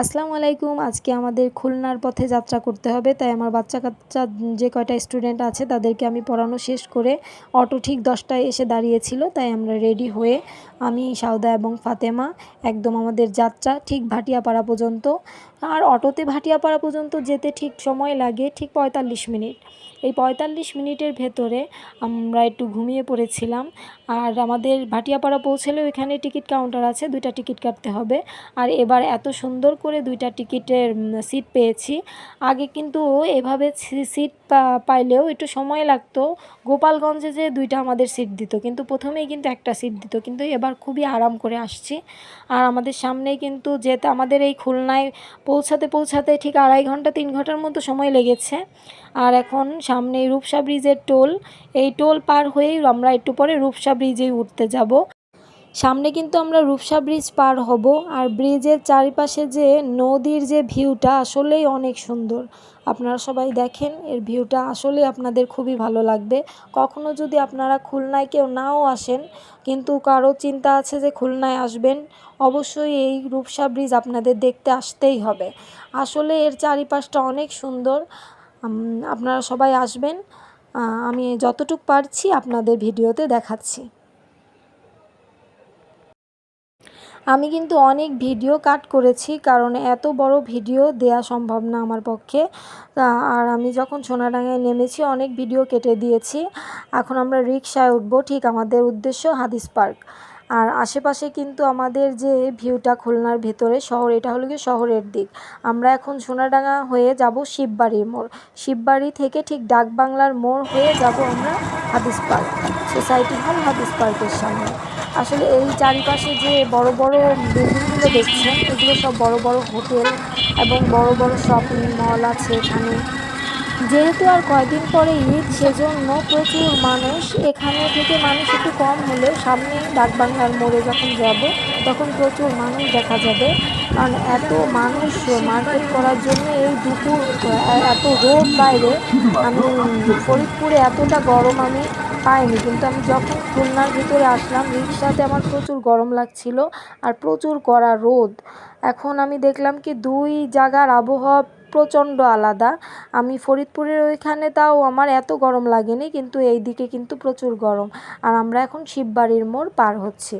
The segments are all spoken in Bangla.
আসসালামু আলাইকুম। আজকে আমাদের খুলনার পথে যাত্রা করতে হবে, তাই আমার বাচ্চা কাচ্চা যে কয়টা স্টুডেন্ট আছে তাদেরকে আমি পড়ানো শেষ করে অটো ঠিক দশটায় এসে দাঁড়িয়েছিল, তাই আমরা রেডি হয়ে আমি সাউদা এবং ফাতেমা একদম আমাদের যাত্রা ঠিক ভাটিয়াপাড়া পর্যন্ত। আর অটোতে ভাটিয়াপাড়া পর্যন্ত যেতে ঠিক সময় লাগে ঠিক পঁয়তাল্লিশ মিনিট। এই পঁয়তাল্লিশ মিনিটের ভেতরে আমরা একটু ঘুমিয়ে পড়েছিলাম আর আমাদের ভাটিয়াপাড়া পৌঁছলেও এখানে টিকিট কাউন্টার আছে, দুইটা টিকিট কাটতে হবে। আর এবার এত সুন্দর করে দুইটা টিকিটের সিট পেয়েছি। আগে কিন্তু এভাবে সিট পাইলেও একটু সময় লাগতো। গোপালগঞ্জে যে দুইটা আমাদের সিট দিত, কিন্তু প্রথমেই কিন্তু একটা সিট দিত, কিন্তু এবার খুবই আরাম করে আসছি। আর আমাদের সামনেই কিন্তু যেতে, আমাদের এই খুলনায় পৌঁছাতে পৌঁছাতে ঠিক আড়াই ঘণ্টা, তিন ঘণ্টার মতো সময় লেগেছে। আর এখন সামনে রূপসা ব্রিজের টোল। এই টোল পার হয়েই আমরা একটু পরে রূপসা ব্রিজেই উঠতে যাব। সামনে কিন্তু আমরা রূপসা ব্রিজ পার হব আর ব্রিজের চারিপাশে যে নদীর যে ভিউটা আসলেই অনেক সুন্দর। আপনারা সবাই দেখেন, এর ভিউটা আসলেই আপনাদের খুবই ভালো লাগবে। কখনো যদি আপনারা খুলনায় কেউ নাও আসেন, কিন্তু কারও চিন্তা আছে যে খুলনায় আসবেন, অবশ্যই এই রূপসা ব্রিজ আপনাদের দেখতে আসতেই হবে। আসলে এর চারিপাশটা অনেক সুন্দর। আপনারা সবাই আসবেন। আমি যতটুক পারছি আপনাদের ভিডিওতে দেখাচ্ছি। আমি কিন্তু অনেক ভিডিও কাট করেছি, কারণ এত বড় ভিডিও দেয়া সম্ভব না আমার পক্ষে। আর আমি যখন সোনাডাঙ্গায় নেমেছি, অনেক ভিডিও কেটে দিয়েছি। এখন আমরা রিক্সায় উঠবো, ঠিক আমাদের উদ্দেশ্য হাদিস পার্ক। আর আশেপাশে কিন্তু আমাদের যে ভিউটা খুলনার ভেতরে, শহর, এটা হলো গিয়ে শহরের দিক। আমরা এখন সোনাডাঙ্গা হয়ে যাব শিববাড়ির মোড়। শিববাড়ি থেকে ঠিক ডাকবাংলার মোড় হয়ে যাব আমরা হাদিস পার্ক, সোসাইটি হল হাদিস পার্কের সামনে। আসলে এই চারিপাশে যে বড় বড় বিল্ডিংগুলো দেখছেন, এগুলো সব বড় বড় হোটেল এবং বড় বড় শপিং মল আছে এখানে। যেহেতু আর কয়দিন পরে ঈদ, সেজন্য প্রচুর মানুষ এখানে থেকে মানুষ একটু কম হলেও সামনে ডাকবাংলার মোড়ে যখন যাব, তখন প্রচুর মানুষ দেখা যাবে। কারণ এত মানুষ মার্কেট করার জন্য এই দুপুর, এত রোদ বাইরে, আমি ফরিদপুরে এতটা গরম আমি পাইনি। কিন্তু আমি যখন খুলনার ভিতরে আসলাম, রিক্সাতে আমার প্রচুর গরম লাগছিল আর প্রচুর কড়া রোদ। এখন আমি দেখলাম কি দুই জায়গার আবহাওয়া প্রচণ্ড আলাদা। আমি ফরিদপুরের ওইখানে তাও আমার এত গরম লাগেনি, কিন্তু এই দিকে কিন্তু প্রচুর গরম। আর আমরা এখন শিববাড়ির মোড় পার হচ্ছি।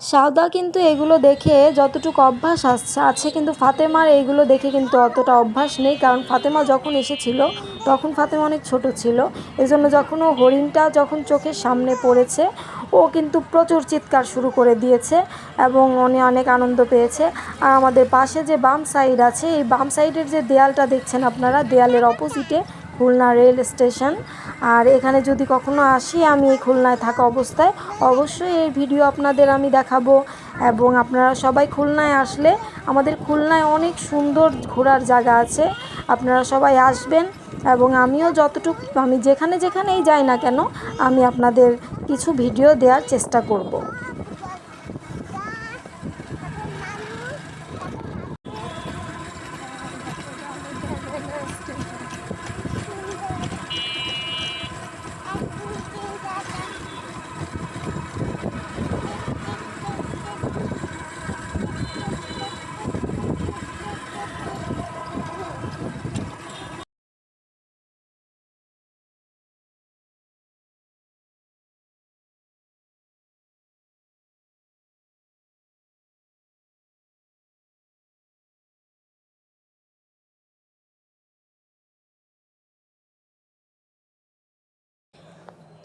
সাউদা কিন্তু এগুলো দেখে যতটুকু অভ্যাস আসছে আছে কিন্তু ফাতেমার এইগুলো দেখে কিন্তু অতটা অভ্যাস নেই। কারণ ফাতেমা যখন এসেছিল, তখন ফাতেমা অনেক ছোট ছিল। এজন্য যখন ও হরিণটা যখন চোখের সামনে পড়েছে, ও কিন্তু প্রচুর চিৎকার শুরু করে দিয়েছে এবং উনি অনেক আনন্দ পেয়েছে। আর আমাদের পাশে যে বাম সাইড আছে, এই বাম সাইডের যে দেয়ালটা দেখছেন আপনারা, দেয়ালের অপোজিটে খুলনা রেল স্টেশন। আর এখানে যদি কখনো আসি আমি এই খুলনায় থাকা অবস্থায়, অবশ্যই এই ভিডিও আপনাদের আমি দেখাবো। এবং আপনারা সবাই খুলনায় আসলে আমাদের খুলনায় অনেক সুন্দর ঘোরার জায়গা আছে। আপনারা সবাই আসবেন এবং আমিও যতটুকু, আমি যেখানে যেখানেই যাই না কেন, আমি আপনাদের কিছু ভিডিও দেওয়ার চেষ্টা করব।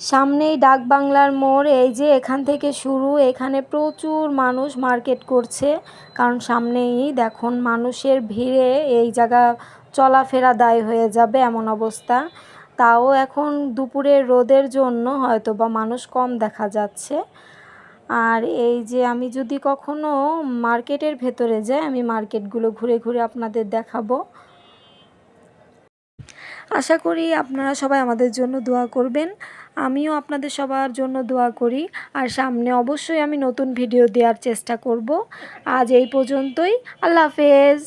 সামনেই ডাক বাংলার মোড়, এই যে এখান থেকে শুরু, এখানে প্রচুর মানুষ মার্কেট করছে। কারণ সামনেই দেখুন, মানুষের ভিড়ে এই জায়গা চলাফেরা দায় হয়ে যাবে এমন অবস্থা। তাও এখন দুপুরের রোদের জন্য হয়তো বা মানুষ কম দেখা যাচ্ছে। আর এই যে আমি যদি কখনো মার্কেটের ভেতরে যাই, আমি মার্কেটগুলো ঘুরে ঘুরে আপনাদের দেখাবো। আশা করি আপনারা সবাই আমাদের জন্য দোয়া করবেন। আমিও আপনাদের সবার জন্য দোয়া করি। আর সামনে অবশ্যই আমি নতুন ভিডিও দেওয়ার চেষ্টা করব। আজ এই পর্যন্তই। আল্লাহ হাফেজ।